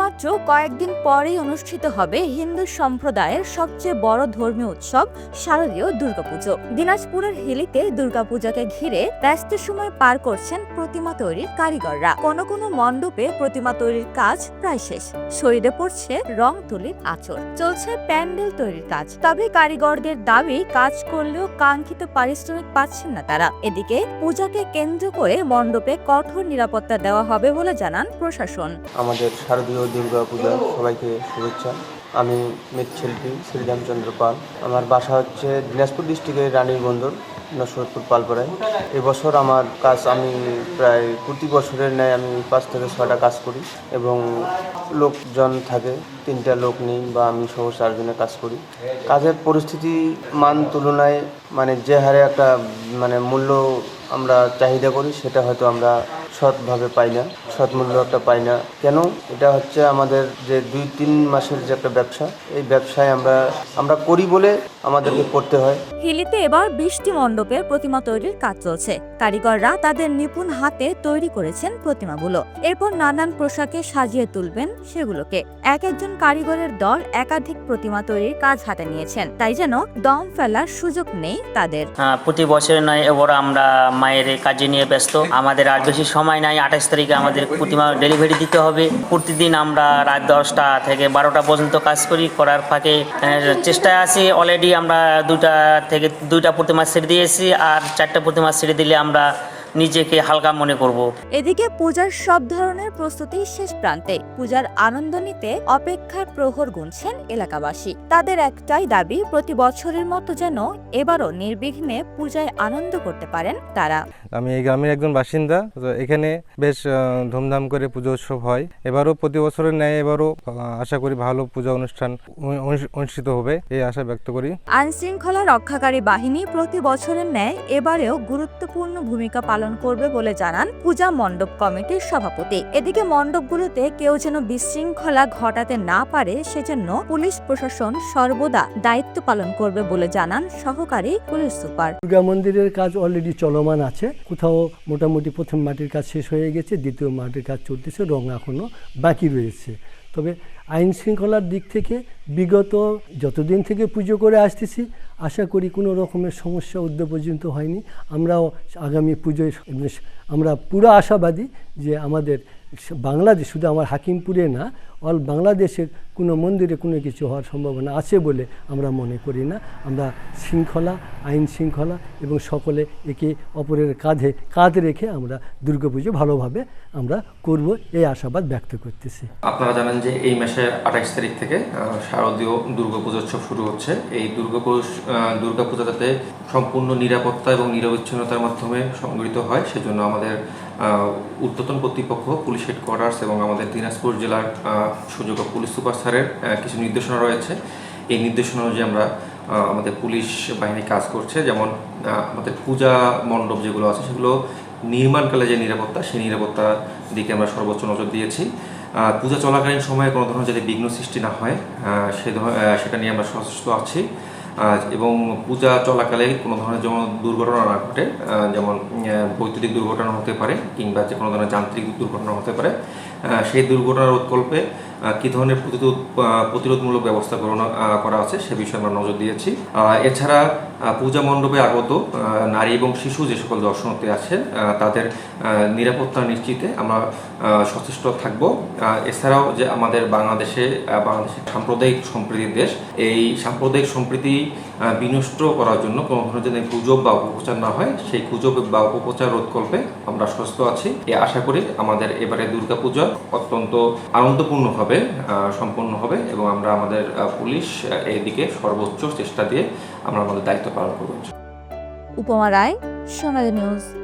মাত্র কয়েকদিন পরেই অনুষ্ঠিত হবে হিন্দু সম্প্রদায়ের সবচেয়ে বড় ধর্মীয় উৎসব শারদীয় দুর্গাপুজো। দিনাজপুরের হিলিতে দুর্গাপূজাকে ঘিরে ব্যস্ত সময় পার করছেন প্রতিমা তৈরির কারিগররা। কোনো কোনো মণ্ডপে প্রতিমা তৈরির কাজ প্রায় শেষ। শরীরে পড়ছে রং তুলির আচর চলছে প্যান্ডেল তৈরির কাজ। তবে কারিগরদের দাবি, কাজ করলেও কাঙ্ক্ষিত পারিশ্রমিক পাচ্ছেন না তারা। এদিকে পূজাকে কেন্দ্র করে মণ্ডপে কঠোর নিরাপত্তা দেওয়া হবে বলে জানান প্রশাসন। আমাদের শারদীয় দুর্গা পূজা সবাইকে শুভেচ্ছা। আমি মৃৎশিল্পী শ্রীরামচন্দ্র পাল। আমার বাসা হচ্ছে দিনাজপুর ডিস্ট্রিক্টের রানীর বন্দর, নসরতপুর পালপাড়ায়। এবছর আমার কাজ আমি প্রায় প্রতি বছরের ন্যায় আমি পাঁচ থেকে ছটা কাজ করি এবং লোকজন থাকে, তিনটা লোক নেই বা আমি সহ চারজনে কাজ করি। কাজের পরিস্থিতি মান তুলনায় মানে যে হারে একটা মানে মূল্য আমরা চাহিদা করি, সেটা হয়তো আমরা সৎভাবে পাই না সৎ মূল্য একটা পাই না। কেন? এটা হচ্ছে আমাদের যে দুই তিন মাসের যে একটা ব্যবসা, এই ব্যবসায় আমরা আমরা করি বলে আমাদেরকে করতে হয়। হিলিতে এবার বৃষ্টি মণ্ডপের প্রতিমা তৈরির কাজ চলছে। কারিগররা তাদের নিপুণ হাতে তৈরি করেছেন প্রতিমাগুলো। এরপর নানান পোশাকে সাজিয়ে তুলবেন সেগুলোকে। এক একজন কারিগরের দল একাধিক প্রতিমা তৈরির কাজ হাতে নিয়েছেন। তাই যেন দম ফেলার সুযোগ নেই তাদের। হ্যাঁ, প্রতি বছর নয় এবার আমরা মায়ের কাজে নিয়ে ব্যস্ত। আমাদের আর বেশি সময় নাই আঠাশ তারিখে আমাদের প্রতিমা ডেলিভারি দিতে হবে। প্রতিদিন আমরা রাত দশটা থেকে বারোটা পর্যন্ত কাজ করি করার ফাঁকে আহ, চেষ্টায় আছি অলরেডি আমরা দুটা থেকে দুইটা প্রতিমা ছেড়ে দিয়েছি আর চারটা প্রতিমা সিঁড়ি দিলে আমরা নিজেকে হালকা মনে করব। এদিকে পূজার সব ধরনের প্রস্তুতি শেষ প্রান্তে। পূজার আনন্দ নিতে অপেক্ষার প্রহর গুনছেন এলাকাবাসী। তাদের একটাই দাবি প্রতি বছরের মতো যেন এবারও নির্বিঘ্নে পূজায় আনন্দ করতে পারেন তারা। আমি এই গ্রামের একজন বাসিন্দা তো এখানে বেশ আহ, ধুমধাম করে পুজো উৎসব হয়। এবারও প্রতি বছরের ন্যায় এবারও আহ, আশা করি ভালো পূজা অনুষ্ঠান অনু- অনু- অনুষ্ঠিত হবে এই আশা ব্যক্ত করি। আইনশৃঙ্খলা রক্ষাকারী বাহিনী প্রতি বছরের ন্যায় এবারেও গুরুত্বপূর্ণ ভূমিকা পালন করবে বলে জানান পূজা মণ্ডপ কমিটির সভাপতি। এদিকে মণ্ডপগুলোতে কেউ যেন বিশৃঙ্খলা ঘটাতে না পারে, সেজন্য পুলিশ প্রশাসন সর্বদা দায়িত্ব পালন করবে বলে জানান সহকারী পুলিশ সুপার। দুর্গা মন্দিরের কাজ অলরেডি চলমান আছে। কোথাও মোটামুটি প্রথম মাটির কাজ শেষ হয়ে গেছে, দ্বিতীয় মাটির কাজ চলতেছে, রং এখনও বাকি রয়েছে। তবে আইন শৃঙ্খলার দিক থেকে বিগত যতদিন থেকে পুজো করে আসতেছি আশা করি কোনো রকমের সমস্যা উদ্যোগ পর্যন্ত হয়নি। আমরাও আগামী পুজোয় আমরা পুরো আশাবাদী যে আমাদের বাংলাদেশ শুধু আমার হাকিমপুরে না, অল বাংলাদেশের কোনো মন্দিরে কোনো কিছু হওয়ার সম্ভাবনা আছে বলে আমরা মনে করি না। আমরা শৃঙ্খলা, আইন শৃঙ্খলা এবং সকলে একে অপরের কাঁধে কাঁধ রেখে আমরা দুর্গাপুজো ভালোভাবে আমরা করব এই আশাবাদ ব্যক্ত করতেছি। আপনারা জানেন যে এই মাসের আঠাইশ তারিখ থেকে শারদীয় দুর্গাপূজোৎসব শুরু হচ্ছে। এই দুর্গাপুজ দুর্গাপূজা যাতে সম্পূর্ণ নিরাপত্তা এবং নিরবিচ্ছিন্নতার মাধ্যমে সংগৃহীত হয়, সেজন্য আমাদের আহ, ঊর্ধ্বতন কর্তৃপক্ষ পুলিশ হেডকোয়ার্টার্স এবং আমাদের দিনাজপুর জেলার সুযোগ পুলিশ সুপার স্যারের কিছু নির্দেশনা রয়েছে। এই নির্দেশনা অনুযায়ী আমরা আমাদের পুলিশ বাহিনী কাজ করছে। যেমন আমাদের পূজা মণ্ডপ যেগুলো আছে সেগুলো নির্মাণকালে যে নিরাপত্তা সেই নিরাপত্তার দিকে আমরা সর্বোচ্চ নজর দিয়েছি। পূজা চলাকালীন সময়ে কোনো ধরনের যাতে বিঘ্ন সৃষ্টি না হয় সে সেটা নিয়ে আমরা সচেষ্ট আছি। এবং পূজা চলাকালে কোনো ধরনের যেমন দুর্ঘটনা না ঘটে যেমন বৈদ্যুতিক দুর্ঘটনা হতে পারে কিংবা যে কোনো ধরনের যান্ত্রিক দুর্ঘটনা হতে পারে সেই দুর্ঘটনার আহ, কী ধরনের প্রতিরোধ প্রতিরোধমূলক ব্যবস্থা গ্রহণ করা আছে সে বিষয়ে আমরা নজর দিয়েছি। এছাড়া পূজা মণ্ডপে আগত নারী এবং শিশু যে সকল দর্শনার্থী আছেন তাদের নিরাপত্তা নিশ্চিতে আমরা সচেষ্ট থাকব। এছাড়াও যে আমাদের বাংলাদেশে বাংলাদেশের সাম্প্রদায়িক সম্প্রীতির দেশ, এই সাম্প্রদায়িক সম্প্রীতি বিনষ্ট করার জন্য কোনো ধরনের যেন গুজব বা অপপ্রচার না হয়, সেই গুজব বা অপপ্রচার রোধকল্পে আমরা সুস্থ আছি। এ আশা করি আমাদের এবারে দুর্গাপূজা অত্যন্ত আনন্দপূর্ণভাবে আহ, সম্পন্ন হবে এবং আমরা আমাদের পুলিশ এদিকে সর্বোচ্চ চেষ্টা দিয়ে আমরা আমাদের দায়িত্ব পালন করব। উপমা রায় সোনালী নিউজ।